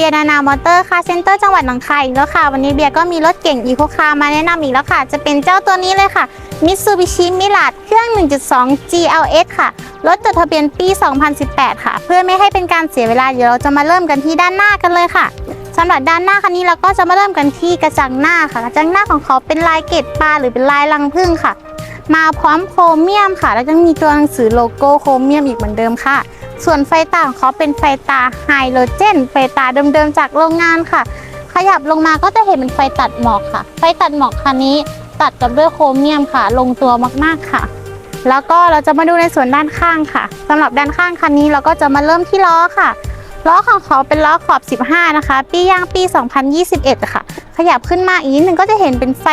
เบียร์นานามอเตอร์ค่ะเซ็นเตอร์จังหวัดหนองคายอีกแล้วค่ะ วันนี้เบียร์ก็มีรถเก่งอีโคคาร์มาแนะนำอีกแล้วค่ะ จะเป็นเจ้าตัวนี้เลยค่ะ Mitsubishi Mirage เครื่อง 1.2 GLS ค่ะ รถจดทะเบียนปี 2018 ค่ะ เพื่อไม่ให้เป็นการเสียเวลาเดี๋ยวเราจะมาเริ่มกันที่ด้านหน้ากันเลยค่ะสำหรับด้านหน้าคันนี้เราก็จะมาเริ่มกันที่กระจังหน้าค่ะ กระจังหน้าของเขาเป็นลายเกตปลาหรือเป็นลายรังผึ้งค่ะ มาพร้อมโครเมียมค่ะ แล้วยังมีตัวหนังสือโลโก้โครเมียมอีกเหมือนเดิมค่ะ ส่วนไฟตาของเขาเป็นไฟตาไฮโดรเจน ไฟตาเดิมๆจากโรงงานค่ะ ขยับลงมาก็จะเห็นเป็นไฟตัดหมอกค่ะ ไฟตัดหมอกคันนี้ตัดกับด้วยโครเมียมค่ะ ลงตัวมากๆค่ะ แล้วก็เราจะมาดูในส่วนด้านข้างค่ะสำหรับด้านข้างคันนี้เราก็จะมาเริ่มที่ล้อค่ะล้อของเขาเป็นล้อขอบ 15 นะคะ ปียางปี 2021 ค่ะ ขยับขึ้นมาอีกนิดนึงก็จะเห็นเป็นไฟ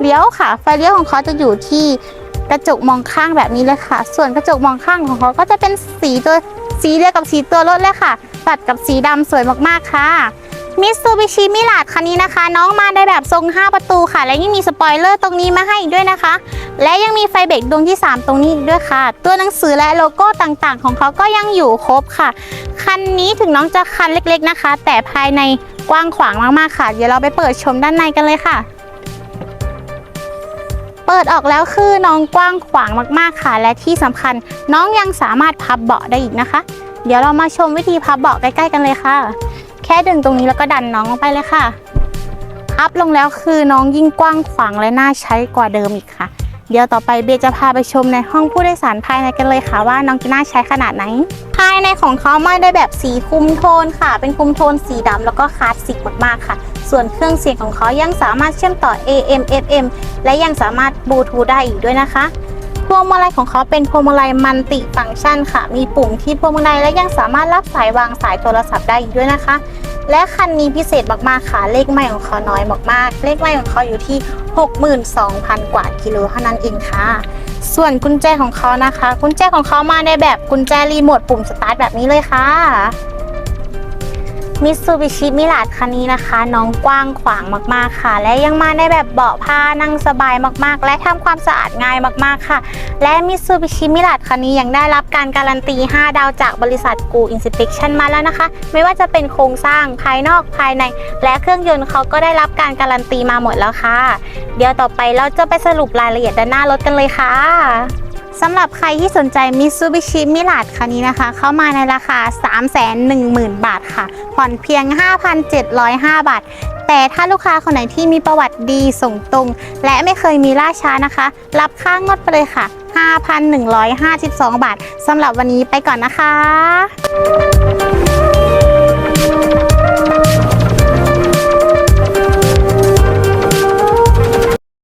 เลี้ยวค่ะ ไฟเลี้ยวของเขาจะอยู่ที่กระจกมองข้างแบบนี้เลยค่ะ ส่วนกระจกมองข้างของเขาก็จะเป็นสีตัว สีเดียวกับสีตัวรถเลยค่ะ ตัดกับสีดำสวยมากๆค่ะมิตซูบิชิมิลาดคันนี้นะคะ น้องมาในแบบทรง 5 ประตูค่ะ และยังมีสปอยเลอร์ตรงนี้มาให้อีกด้วยนะคะ และยังมีไฟเบรกดวงที่ 3 ตรงนี้อีกด้วยค่ะ ตัวหนังสือและโลโก้ต่างๆ ของเขาก็ยังอยู่ครบค่ะ คันนี้ถึงน้องจะคันเล็กๆนะคะ แต่ภายในกว้างขวางมากๆค่ะ เดี๋ยวเราไปเปิดชมด้านในกันเลยค่ะ เปิดออกแล้วคือน้องกว้างขวางมากๆค่ะ และที่สำคัญน้องยังสามารถพับเบาะได้อีกนะคะ เดี๋ยวเรามาชมวิธีพับเบาะใกล้ๆกันเลยค่ะ แค่ดึงตรงนี้แล้วก็ดันน้องลงไปเลยค่ะ พับลงแล้วคือน้องยิ่งกว้างขวางและน่าใช้กว่าเดิมอีกค่ะ เดี๋ยวต่อไปเบยจะพาไปชมในห้องผู้โดยสารภายในกันเลยค่ะ ว่าน้องจะน่าใช้ขนาดไหน ภายในของเขาไมาได้แบบสีคุมโทนค่ะ เป็นคุมโทนสีดำแล้วก็คลาสสิกมากๆค่ะ ส่วนเครื่องเสียงของเขายังสามารถเชื่อมต่อ AM FM และยังสามารถบลูทูธได้อีกด้วยนะคะพวงมาลัยของเขาเป็นพวงมาลัยมัลติฟังก์ชันค่ะ มีปุ่มที่พวงมาลัยและยังสามารถรับสายวางสายโทรศัพท์ได้อีกด้วยนะคะ และคันนี้พิเศษมากๆค่ะ เลขไม่ของเขาน้อยมากๆ เลขไม่ของเขาอยู่ที่ 62,000 กว่ากิโลเท่านั้นเองค่ะ ส่วนกุญแจของเขานะคะ กุญแจของเขามาในแบบกุญแจรีโมทปุ่มสตาร์ทแบบนี้เลยค่ะ มิตซูบิชิมิลาดคันนี้นะคะ น้องกว้างขวางมากๆค่ะ และยังมาในแบบเบาะผ้านั่งสบายมากๆ และทำความสะอาดง่ายมากๆค่ะ และมิตซูบิชิมิลาดคันนี้ยังได้รับการการันตี 5 ดาวจากบริษัทกูอินสเป t ชันมาแล้วนะคะ ไม่ว่าจะเป็นโครงสร้างภายนอกภายใน และเครื่องยนต์เขาก็ได้รับการการันตีมาหมดแล้วค่ะ เดี๋ยวต่อไปเราจะไปสรุปรายละเอียดด้านหน้ารถกันเลยค่ะ สำหรับใครที่สนใจ Mitsubishi Mirage คันนี้นะคะ เข้ามาในราคา 310,000 บาทค่ะ ผ่อนเพียง 5,705 บาท แต่ถ้าลูกค้าคนไหนที่มีประวัติดีส่งตรง และไม่เคยมีล่าช้านะคะ รับค่างดไปเลยค่ะ 5,152 บาทสำหรับวันนี้ไปก่อนนะคะ